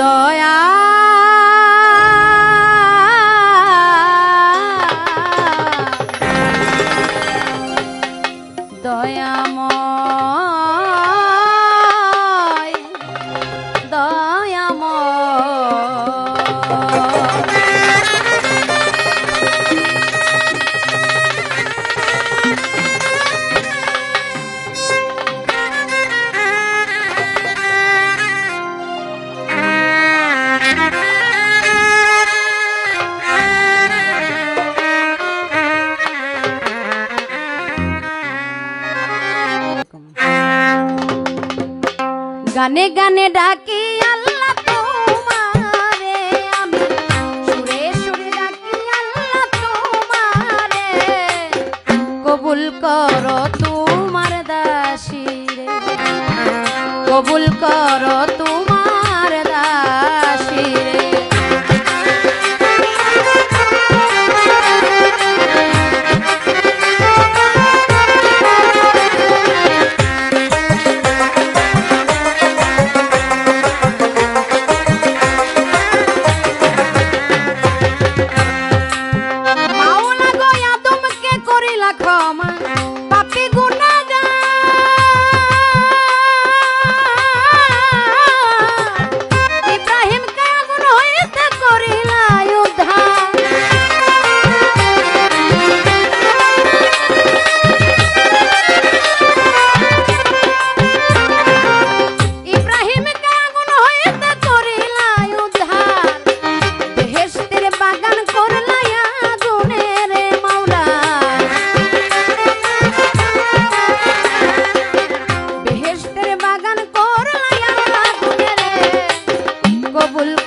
走呀。গানে গানে ডাকি আল্লাহ কবুল তোমার দাসী কবুল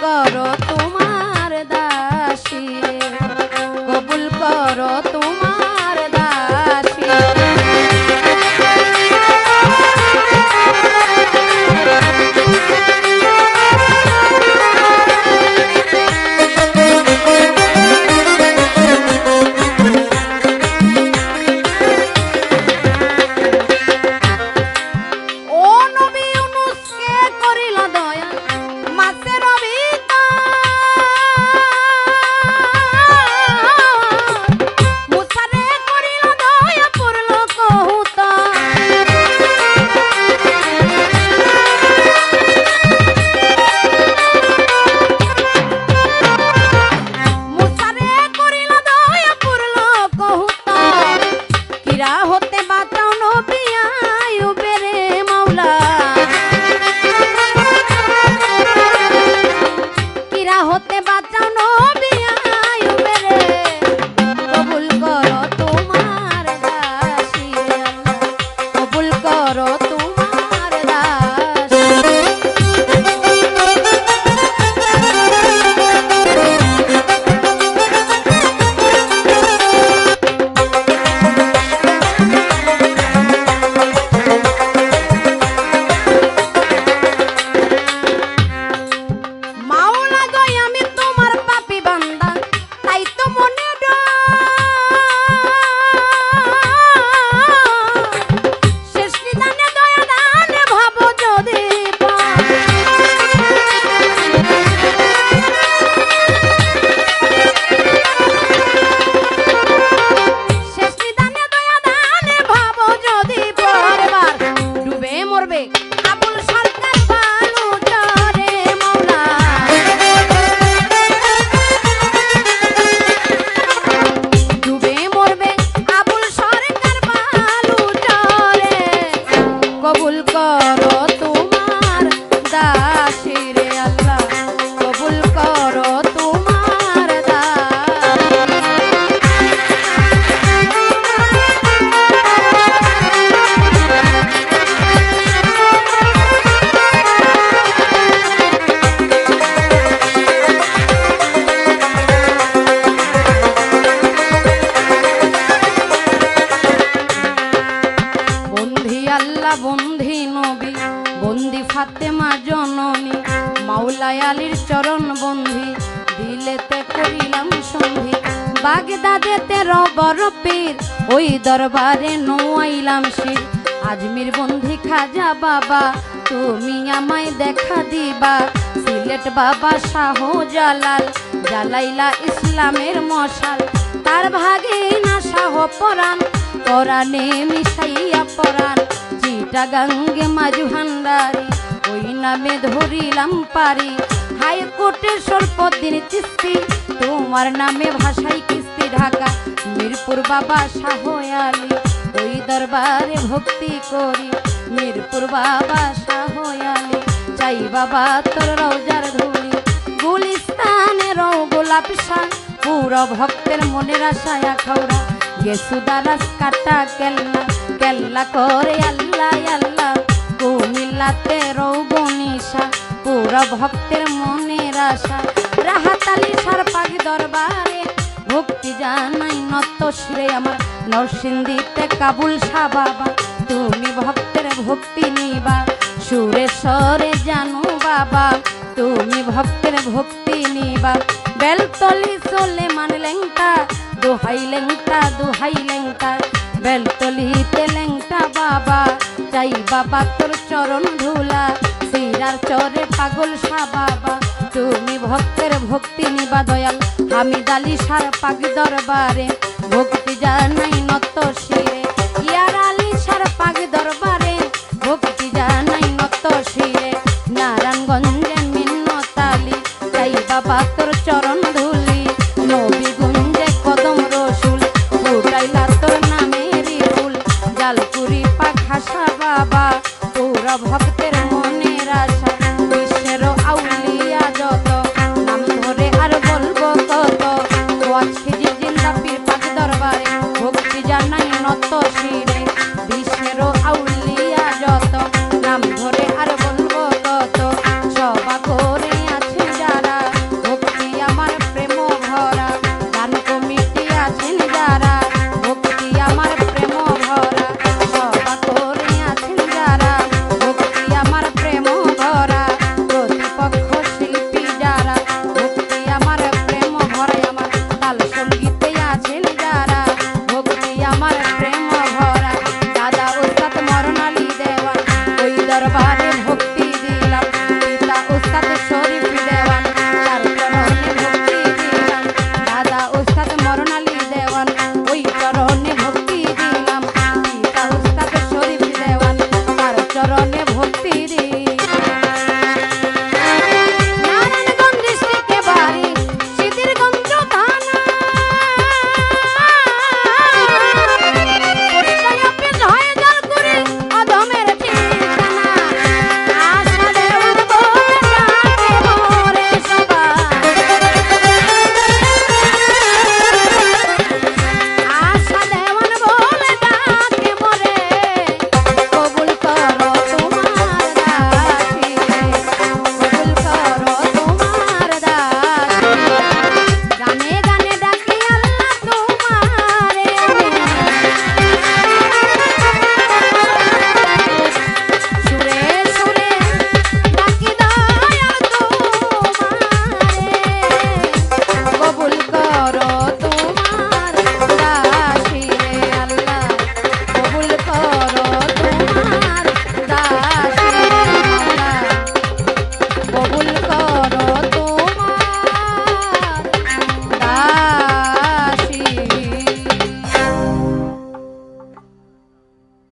করো তোমার দাসী। কবুল করো কিরা হতে বাঁচাও নবী আয়ুবে রে মাওলা। কিরা হতে বাঁচাও নবী আয়ুবে রে কবুল করো তোমার কবুল করো আলীর চরণ বন্ধি, দিলেতে করিলাম সন্ধি। বাগদাদেতে রবর পীর, ওই দরবারে নোয়াইলাম শির। আজমির বন্ধি খাজা বাবা, তুমি আমায় দেখা দিবা। সিলেট বাবা শাহ জালাল জালাইলা ইসলামের মশাল। তার ভাগে না শাহ পরাণ পরাণে মিশাইয়া পরাণ। চিটা গাঙ্গে মাজু ভান্ডারি ওই নামে ধরিলাম পারি। হাইকোর্টের সর্বদিন চিস্তি তোমার নামে ভাষাই কিস্তি ঢাকা। মিরপুর বাবা শাহ আলী, ওই দরবারে ভক্তি করি। মিরপুর বাবা শাহ আলী, চাই বাবা তোর রওজার ধুলি। গুলিস্তানে রও গোলাপ শাহ পুরো ভক্তের মনের আশায় খাওড়া গেসুদারাস কাটা কেল্লা কেল্লা করে আল্লাহ আল্লাহ। কুমিল মিলাতে রৌবনিশা পুরা ভক্তের মনের আশা, রাহাতালি সার পাখি দরবারে। ভক্তি জানাই নত শিরে আমার, নরসিংদীতে কাবুল শাহ বাবা। তুমি ভক্তের ভক্তি নিবা সুরেশ্বরে জানো বাবা। তুমি ভক্তের ভক্তি নিবা। বেলতলি চলে মান লেংটা, দোহাই লেংটা দোহাই লেংটা। বেলতলিতে লেংটা বাবা। চাই বাবা তোর চরণ ধুলা মায়ার চরে পাগল সা বাবা তুমি ভক্তের ভক্তি নিবা দয়াল, আমি দালি সার পাগি দরবারে। ভক্তি জানাই নত শিরে, ইয়ার আলি সার পাগি দরবারে। ভক্তি জানাই নত শিরে, নারায়ণগঞ্জে মিন্নতালি, তাই বাবা তোর চরণ ধুলি। নবী গুঞ্জে কদম রসুল, ফুটাইলা তোর নামেরি ফুল। জালপুরি পাখাসা বাবা তোরা ভক্ত